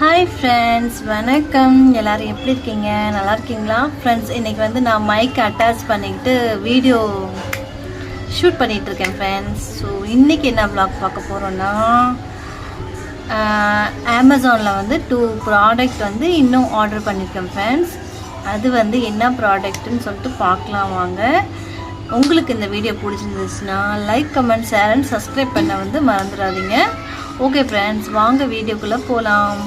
Hi friends வணக்கம். எல்லோரும் எப்படி இருக்கீங்க? நல்லா இருக்கீங்களா? ஃப்ரெண்ட்ஸ் இன்றைக்கி வந்து நான் மைக் அட்டாச் பண்ணிக்கிட்டு வீடியோ ஷூட் பண்ணிகிட்டு இருக்கேன் ஃப்ரெண்ட்ஸ் ஸோ இன்றைக்கி என்ன ப்ளாக் பார்க்க போகிறோன்னா அமேசானில் வந்து டூ ப்ராடக்ட் வந்து இன்னும் ஆர்டர் பண்ணியிருக்கேன் ஃப்ரெண்ட்ஸ் அது வந்து என்ன ப்ராடக்ட்டுன்னு சொல்லிட்டு பார்க்கலாம் வாங்க. உங்களுக்கு இந்த வீடியோ பிடிச்சிருந்துச்சுன்னா like comment share and subscribe பண்ண வந்து மறந்துடாதீங்க. ஓகே ஃப்ரெண்ட்ஸ் வாங்க வீடியோக்குள்ளே போகலாம்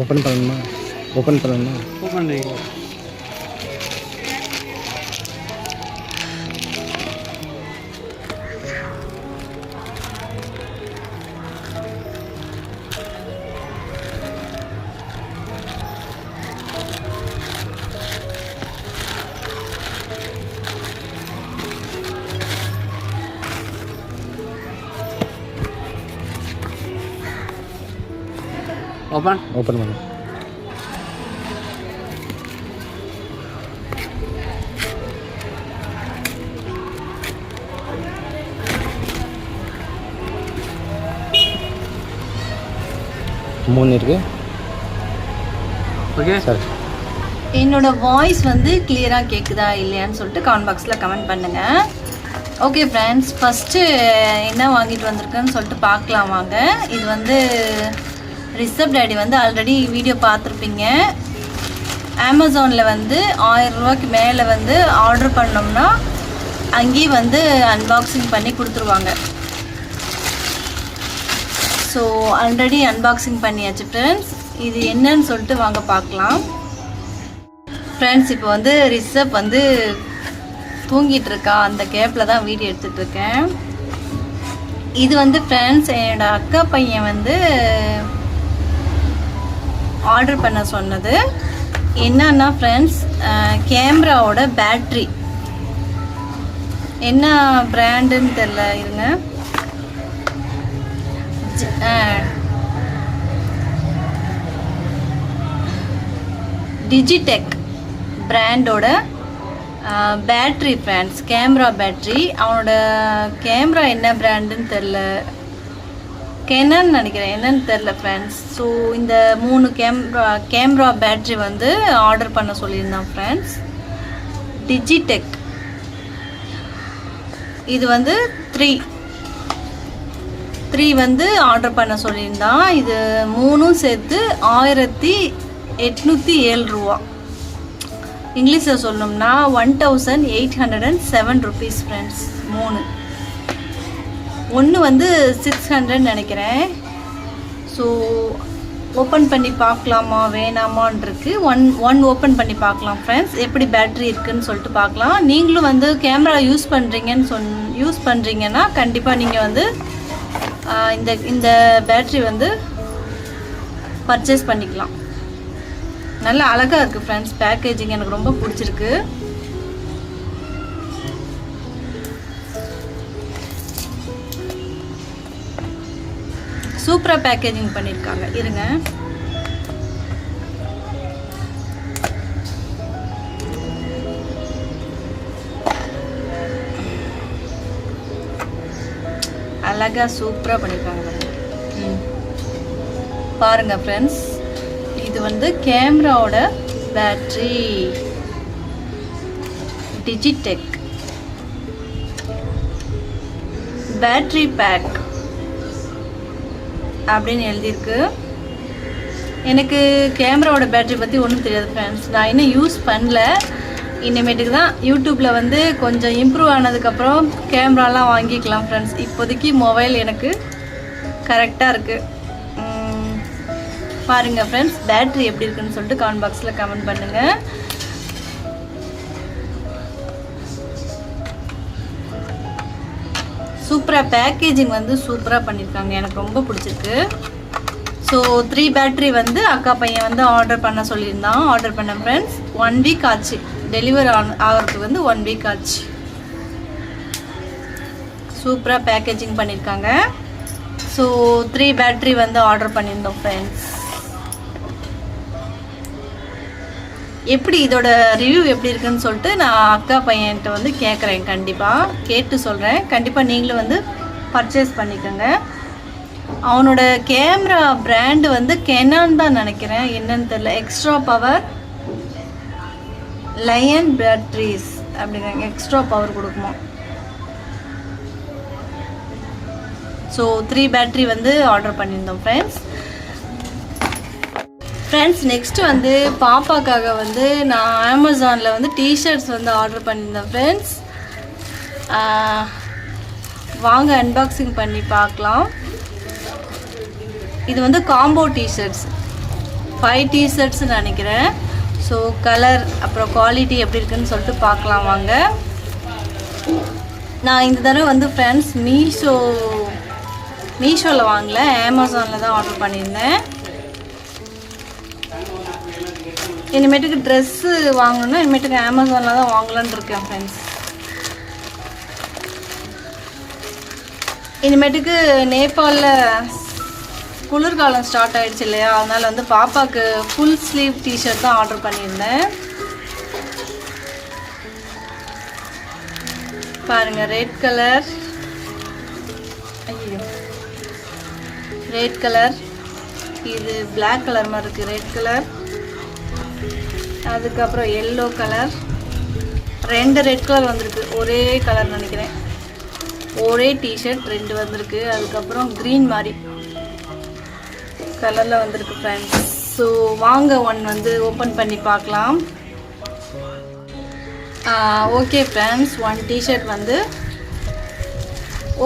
ஓப்பன் பண்ணணுமா? ஓப்பன் பண்ணணுமா? ஓப்பன் பண்ணி ஓப்பன் ஓப்பன் பண்ணு மூணு இருக்கு ஓகே சரி என்னோட வாய்ஸ் வந்து கிளியராக கேட்குதா இல்லையான்னு சொல்லிட்டு கமெண்ட் பாக்ஸில் கமெண்ட் பண்ணுங்கள் ஓகே ஃப்ரெண்ட்ஸ் ஃபஸ்ட்டு என்ன வாங்கிட்டு வந்திருக்கேன்னு சொல்லிட்டு பார்க்கலாம் வாங்க. இது வந்து ரிசப் டேடி வந்து ஆல்ரெடி வீடியோ பார்த்துருப்பீங்க. அமேசானில் வந்து ஆயிரம் ரூபாய்க்கு மேலே வந்து ஆர்டர் பண்ணோம்னா அங்கேயும் வந்து அன்பாக்சிங் பண்ணி கொடுத்துருவாங்க. ஸோ ஆல்ரெடி அன்பாக்சிங் பண்ணியாச்சு ஃப்ரெண்ட்ஸ் இது என்னன்னு சொல்லிட்டு வாங்க பார்க்கலாம். ஃப்ரெண்ட்ஸ் இப்போ வந்து ரிஷப் வந்து தூங்கிட்டு இருக்கா. அந்த கேப்பில் தான் வீடியோ எடுத்துகிட்ருக்கேன் இது வந்து ஃப்ரெண்ட்ஸ் என்னோடய அக்கா பையன் வந்து ஆர்டர் பண்ண சொன்னது. என்னன்னா ஃப்ரெண்ட்ஸ் கேமராவோட பேட்ரி என்ன பிராண்டுன்னு தெரில இருங்க. டிஜிடெக் பிராண்டோட பேட்ரி ஃப்ரெண்ட்ஸ் கேமரா பேட்ரி அவனோட கேமரா என்ன பிராண்டுன்னு தெரில கெனன்னு நினைக்கிறேன். என்னன்னு தெரில ஃப்ரெண்ட்ஸ் ஸோ இந்த மூணு கேமரா கேமரா பேட்ரி வந்து ஆர்டர் பண்ண சொல்லியிருந்தான் ஃப்ரெண்ட்ஸ் டிஜிடெக் இது வந்து த்ரீ த்ரீ வந்து ஆர்டர் பண்ண சொல்லியிருந்தான். இது மூணும் சேர்த்து ஆயிரத்தி எட்நூற்றி ஏழு ரூபா. இங்கிலீஷில் சொல்லணும்னா one thousand eight hundred and seven rupees friends மூணு. ஒன்று வந்து சிக்ஸ் ஹண்ட்ரட் நினைக்கிறேன். ஸோ ஓப்பன் பண்ணி பார்க்கலாமா வேணாமான்ருக்கு. ஒன் ஒன் ஓப்பன் பண்ணி பார்க்கலாம் ஃப்ரெண்ட்ஸ் எப்படி பேட்ரி இருக்குன்னு சொல்லிட்டு பார்க்கலாம். நீங்களும் வந்து கேமரா யூஸ் பண்ணுறீங்கன்னு சொன் யூஸ் பண்ணுறீங்கன்னா கண்டிப்பாக நீங்கள் வந்து இந்த இந்த பேட்ரி வந்து பர்ச்சேஸ் பண்ணிக்கலாம். நல்ல அழகாக இருக்குது ஃப்ரெண்ட்ஸ் பேக்கேஜிங் எனக்கு ரொம்ப பிடிச்சிருக்கு. சூப்பராக பேக்கேஜிங் பண்ணியிருக்காங்க இருங்க. அழகாக சூப்பராக பண்ணியிருக்காங்க பாருங்க. ம். பாருங்கள் ஃப்ரெண்ட்ஸ் இது வந்து கேமராவோட பேட்ரி டிஜிடெக் பேட்ரி பேக் அப்படின்னு எழுதியிருக்கு. எனக்கு கேமராவோட பேட்டரி பற்றி ஒன்றும் தெரியாது ஃப்ரெண்ட்ஸ் நான் இன்னும் யூஸ் பண்ணல. இனிமேட்டுக்கு தான் யூடியூப்பில் வந்து கொஞ்சம் இம்ப்ரூவ் ஆனதுக்கப்புறம் கேமராலாம் வாங்கிக்கலாம் ஃப்ரெண்ட்ஸ் இப்போதைக்கு மொபைல் எனக்கு கரெக்டாக இருக்குது பாருங்கள் ஃப்ரெண்ட்ஸ் பேட்ரி எப்படி இருக்குன்னு சொல்லிட்டு கமெண்ட் பாக்ஸில் கமெண்ட் பண்ணுங்கள் சூப்பராக பேக்கேஜிங் வந்து சூப்பராக பண்ணியிருக்காங்க எனக்கு ரொம்ப பிடிச்சிருக்கு. ஸோ த்ரீ பேட்ரி வந்து அக்கா பையன் வந்து ஆர்டர் பண்ண சொல்லியிருந்தான். ஆர்டர் பண்ண ஃப்ரெண்ட்ஸ் ஒன் வீக் ஆச்சு. டெலிவரி ஆகிறதுக்கு வந்து ஒன் வீக் ஆச்சு. சூப்பராக பேக்கேஜிங் பண்ணியிருக்காங்க ஸோ த்ரீ பேட்ரி வந்து ஆர்டர் பண்ணியிருந்தோம் ஃப்ரெண்ட்ஸ் எப்படி இதோட ரிவ்யூ எப்படி இருக்குன்னு சொல்லிட்டு நான் அக்கா பையன்கிட்ட வந்து கேட்குறேன் கண்டிப்பாக கேட்டு சொல்கிறேன் கண்டிப்பாக நீங்களும் வந்து பர்ச்சேஸ் பண்ணிக்கோங்க. அவனோட கேமரா பிராண்டு வந்து கெனான் தான் நினைக்கிறேன். என்னன்னு தெரியல. எக்ஸ்ட்ரா பவர் லயன் பேட்ரிஸ் அப்படிங்கிறாங்க. எக்ஸ்ட்ரா பவர் கொடுக்குமா? ஸோ த்ரீ பேட்ரி வந்து ஆர்டர் பண்ணியிருந்தோம் ஃப்ரெண்ட்ஸ் ஃப்ரெண்ட்ஸ் நெக்ஸ்ட்டு வந்து பாப்பாக்காக வந்து நான் அமேசானில் வந்து டிஷர்ட்ஸ் வந்து ஆர்டர் பண்ணியிருந்தேன் ஃப்ரெண்ட்ஸ் வாங்க அன்பாக்சிங் பண்ணி பார்க்கலாம். இது வந்து காம்போ டிஷர்ட்ஸ் ஃபைவ் டிஷர்ட்ஸ் நினைக்கிறேன். ஸோ கலர் அப்புறம் குவாலிட்டி எப்படி இருக்குன்னு சொல்லிட்டு பார்க்கலாம் வாங்க. நான் இந்த தடவை வந்து ஃப்ரெண்ட்ஸ் மீஷோ மீஷோவில் வாங்கல அமேசானில் தான் ஆர்டர் பண்ணியிருந்தேன். இனிமேட்டுக்கு ட்ரெஸ்ஸு வாங்கணும்னா இனிமேட்டுக்கு அமேசானில் தான் வாங்கலான்னு இருக்கேன் ஃப்ரெண்ட்ஸ் இனிமேட்டுக்கு நேபாளில் குளிர்காலம் ஸ்டார்ட் ஆகிடுச்சு இல்லையா? அதனால் வந்து பாப்பாவுக்கு ஃபுல் ஸ்லீவ் டிஷர்ட் தான் ஆர்டர் பண்ணியிருந்தேன். பாருங்கள் ரெட் கலர் ஐயோ ரெட் கலர் இது பிளாக் கலர் மாதிரி இருக்குது ரெட் கலர் அதுக்கப்புறம் எல்லோ கலர் ரெண்டு ரெட் கலர் வந்திருக்கு. ஒரே கலர் நினைக்கிறேன். ஒரே டிஷர்ட் ரெண்டு வந்திருக்கு. அதுக்கப்புறம் க்ரீன் மாதிரி கலரில் வந்திருக்கு ஃப்ரெண்ட்ஸ் ஸோ வாங்க ஒன் வந்து ஓப்பன் பண்ணி பார்க்கலாம். ஓகே ஃப்ரெண்ட்ஸ் ஒன் டிஷர்ட் வந்து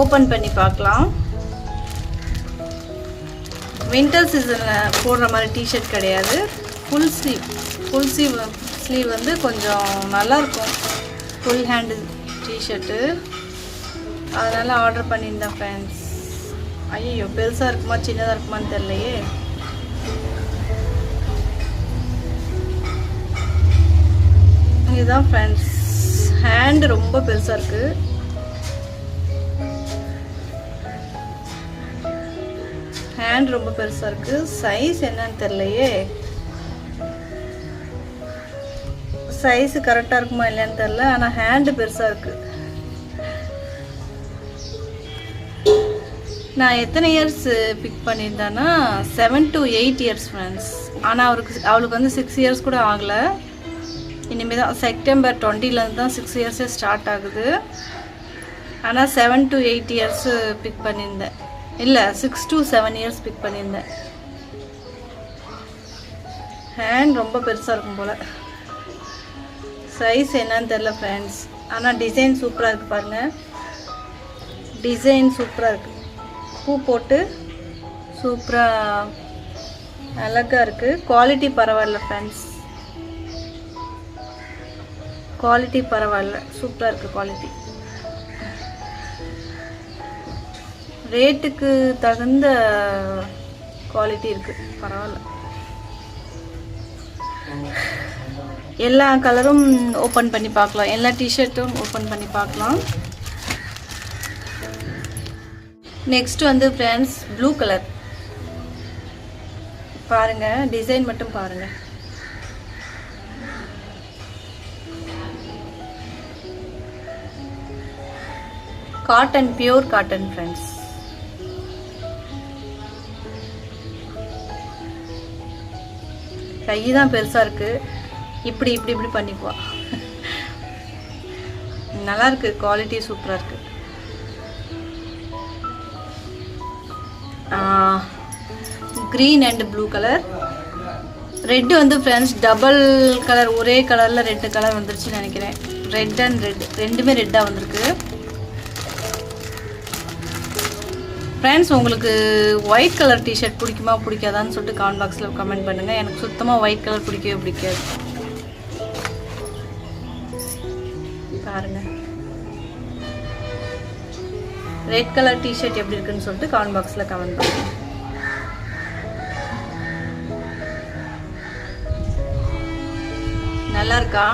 ஓப்பன் பண்ணி பார்க்கலாம். வின்டர் சீசனில் போடுற மாதிரி டிஷர்ட் கிடையாது. Full sleeve full sleeve sleeve வந்து கொஞ்சம் நல்லாயிருக்கும் ஃபுல் ஹேண்டு டிஷர்ட்டு அதனால் ஆர்டர் பண்ணியிருந்தேன் ஃப்ரெண்ட்ஸ் ஐயோ பெருசாக இருக்குமா சின்னதாக இருக்குமான்னு தெரிலையே இதுதான் ஃப்ரெண்ட்ஸ் ஹேண்டு ரொம்ப பெருசாக இருக்குது ஹேண்ட் ரொம்ப பெருசாக இருக்குது சைஸ் என்னன்னு தெரிலையே சைஸ் கரெக்டாக இருக்குமா இல்லையான்னு தெரில ஆனால் ஹேண்டு பெருசாக இருக்குது நான் எத்தனை years pick பண்ணியிருந்தேன்னா seven to eight years friends ஆனால் அவருக்கு அவளுக்கு வந்து சிக்ஸ் இயர்ஸ் கூட ஆகலை. இனிமேல் தான் செப்டம்பர் டுவெண்ட்டிலேருந்து தான் சிக்ஸ் இயர்ஸே ஸ்டார்ட் ஆகுது. ஆனால் seven to eight years pick பண்ணியிருந்தேன். இல்லை six to seven years pick பண்ணியிருந்தேன். ஹேண்ட் ரொம்ப பெருசாக இருக்கும் போல். சைஸ் என்னன்னு தெரில ஃப்ரெண்ட்ஸ் ஆனால் டிசைன் சூப்பராக இருக்குது பாருங்கள் டிசைன் சூப்பராக இருக்குது பூ போட்டு சூப்பராக அழகாக இருக்குது குவாலிட்டி பரவாயில்ல ஃப்ரெண்ட்ஸ் குவாலிட்டி பரவாயில்ல. சூப்பராக இருக்குது குவாலிட்டி ரேட்டுக்கு தகுந்த குவாலிட்டி இருக்குது பரவாயில்ல. எல்லா கலரும் ஓப்பன் பண்ணி பார்க்கலாம். எல்லா டிஷர்ட்டும் ஓப்பன் பண்ணி பார்க்கலாம். நெக்ஸ்ட் வந்து ஃப்ரெண்ட்ஸ் ப்ளூ கலர் பாருங்க டிசைன் மட்டும் பாருங்க. காட்டன் பியூர் காட்டன் ஃப்ரெண்ட்ஸ் கை தான் பெருசாக இருக்குது இப்படி இப்படி இப்படி பண்ணிக்குவா. நல்லா இருக்கு குவாலிட்டி சூப்பராக இருக்கு green and blue colour red வந்து ஃப்ரெண்ட்ஸ் டபுள் கலர் ஒரே கலரில் ரெட்டு கலர் வந்துருச்சுன்னு நினைக்கிறேன். ரெட் அண்ட் ரெட் ரெண்டுமே ரெட்டாக வந்திருக்கு. ஃப்ரெண்ட்ஸ் உங்களுக்கு ஒயிட் கலர் டிஷர்ட் பிடிக்குமா பிடிக்காதான்னு சொல்லிட்டு கமெண்ட் பாக்ஸில் கமெண்ட் பண்ணுங்கள் எனக்கு சுத்தமாக ஒயிட் கலர் பிடிக்கவே பிடிக்காது. பாருங்க. ரெட் கலர் டிஷர்ட் எப்படி இருக்குன்னு சொல்லிட்டு கமெண்ட் பாக்ஸில் கமெண்ட் பண்ணுங்க. நல்லா இருக்கா?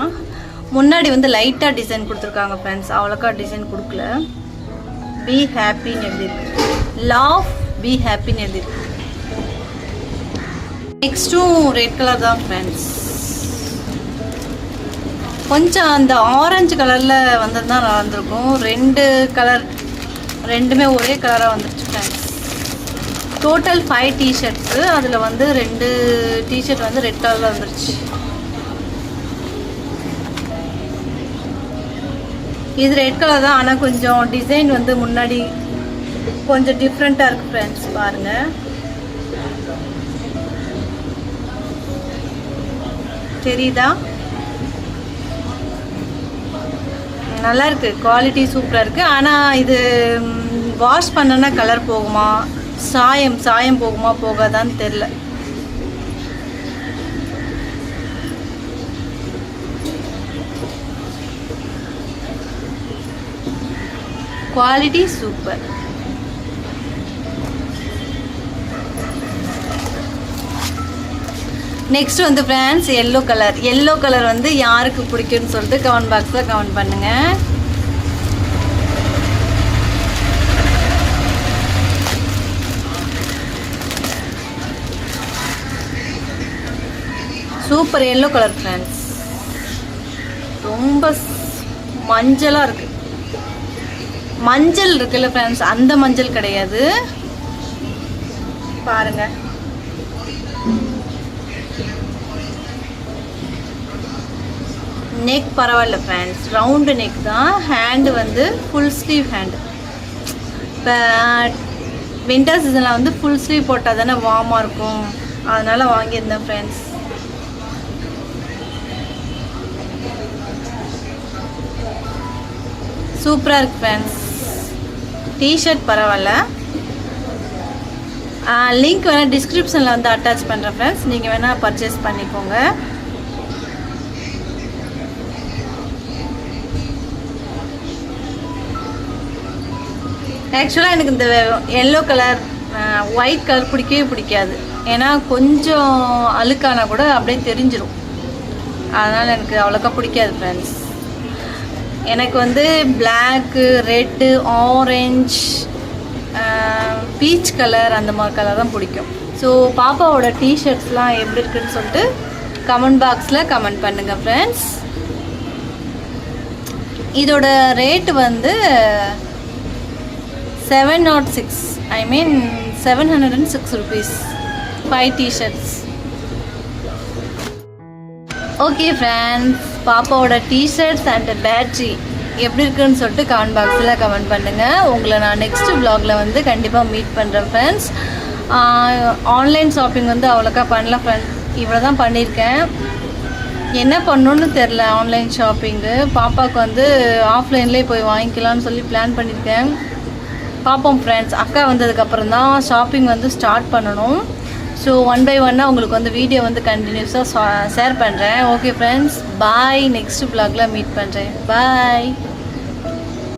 முன்னாடி வந்து லைட்டாக டிசைன் கொடுத்துருக்காங்க ஃப்ரெண்ட்ஸ் அவ்வளோக்கா டிசைன் கொடுக்கல. பி ஹாப்பின்னு எழுதியிருக்கு. லவ் பி ஹாப்பின்னு எழுதியிருக்கு. நெக்ஸ்ட்டும் ரெட் கலர் தான் ஃப்ரெண்ட்ஸ் கொஞ்சம் அந்த ஆரஞ்சு கலரில் வந்திருந்தா நல்லா இருந்திருக்கும். ரெண்டு கலர் ரெண்டுமே ஒரே கலராக வந்துருச்சு ஃப்ரெண்ட்ஸ் டோட்டல் ஃபைவ் டிஷர்ட்ஸு அதில் வந்து ரெண்டு டிஷர்ட் வந்து ரெட் கலரில் வந்துருச்சு. இது ரெட் கலர் தான் ஆனால் கொஞ்சம் டிசைன் வந்து முன்னாடி கொஞ்சம் டிஃப்ரெண்ட்டாக இருக்குது ஃப்ரெண்ட்ஸ் பாருங்கள் தெரியுதா? நல்லா இருக்கு குவாலிட்டி சூப்பராக இருக்கு ஆனால் இது வாஷ் பண்ணனா கலர் போகுமா? சாயம் சாயம் போகுமா? போகாதான்னு தெரில குவாலிட்டி சூப்பர். நெக்ஸ்ட் வந்து friends yellow colour yellow colour வந்து யாருக்கு பிடிக்கும்னு சொல்லிட்டு கமெண்ட் பாக்ஸில் கமெண்ட் பண்ணுங்கள் சூப்பர் எல்லோ கலர் ஃப்ரெண்ட்ஸ் ரொம்ப மஞ்சளாக இருக்கு. மஞ்சள் இருக்குல்ல ஃப்ரெண்ட்ஸ் அந்த மஞ்சள் கிடையாது. பாருங்கள் நெக் பரவாயில்ல ஃப்ரெண்ட்ஸ் ரவுண்டு நெக் தான். ஹேண்டு வந்து ஃபுல் ஸ்லீவ் ஹேண்டு இப்போ வின்டர் சீசனில் வந்து ஃபுல் ஸ்லீவ் போட்டால் தானே வார்மாக இருக்கும். அதனால் வாங்கியிருந்தேன் ஃப்ரெண்ட்ஸ் சூப்பராக இருக்கு ஃப்ரெண்ட்ஸ் டிஷர்ட் பரவாயில்ல. லிங்க் வேணால் டிஸ்கிரிப்ஷனில் வந்து அட்டாச் பண்ணுறேன் ஃப்ரெண்ட்ஸ் நீங்கள் வேணால் பர்ச்சேஸ் பண்ணிக்கோங்க. ஆக்சுவலாக எனக்கு இந்த எல்லோ கலர் ஒயிட் கலர் பிடிக்கவே பிடிக்காது. ஏன்னா கொஞ்சம் அழுக்கானா கூட அப்படியே தெரிஞ்சிரும். அதனால் எனக்கு அவ்வளோக்கா பிடிக்காது ஃப்ரெண்ட்ஸ் எனக்கு வந்து black red orange peach colour அந்த மாதிரி கலர் தான் பிடிக்கும். ஸோ பாப்பாவோட டிஷர்ட்ஸ்லாம் எப்படி இருக்குன்னு சொல்லிட்டு கமெண்ட் பாக்ஸில் கமெண்ட் பண்ணுங்கள் ஃப்ரெண்ட்ஸ் இதோட ரேட்டு வந்து seven not six I mean seven hundred and six rupees five t shirts okay friends பாப்பாவோட டிஷர்ட்ஸ் அண்ட் பேட்ரி எப்படி இருக்குன்னு சொல்லிட்டு கமெண்ட் பாக்ஸில் கமெண்ட் பண்ணுங்கள் உங்களை நான் நெக்ஸ்ட் வ்ளாகில் வந்து கண்டிப்பாக மீட் பண்ணுறேன் ஃப்ரெண்ட்ஸ் ஆன்லைன் ஷாப்பிங் வந்து அவ்வளோக்கா பண்ணல ஃப்ரெண்ட்ஸ் இவ்வளோ தான் பண்ணியிருக்கேன். என்ன பண்ணணுன்னு தெரில ஆன்லைன் ஷாப்பிங்கு பாப்பாவுக்கு வந்து ஆஃப்லைன்லேயே போய் வாங்கிக்கலாம்னு சொல்லி பிளான் பண்ணியிருக்கேன். பார்ப்போம் ஃப்ரெண்ட்ஸ் அக்கா வந்ததுக்கப்புறம் தான் ஷாப்பிங் வந்து ஸ்டார்ட் பண்ணணும். ஸோ ஒன் பை ஒன்னாக உங்களுக்கு வந்து வீடியோ வந்து கண்டினியூஸாக ஷேர் பண்ணுறேன் ஓகே ஃப்ரெண்ட்ஸ் பாய் நெக்ஸ்ட் vlogல மீட் பண்ணுறேன் பாய்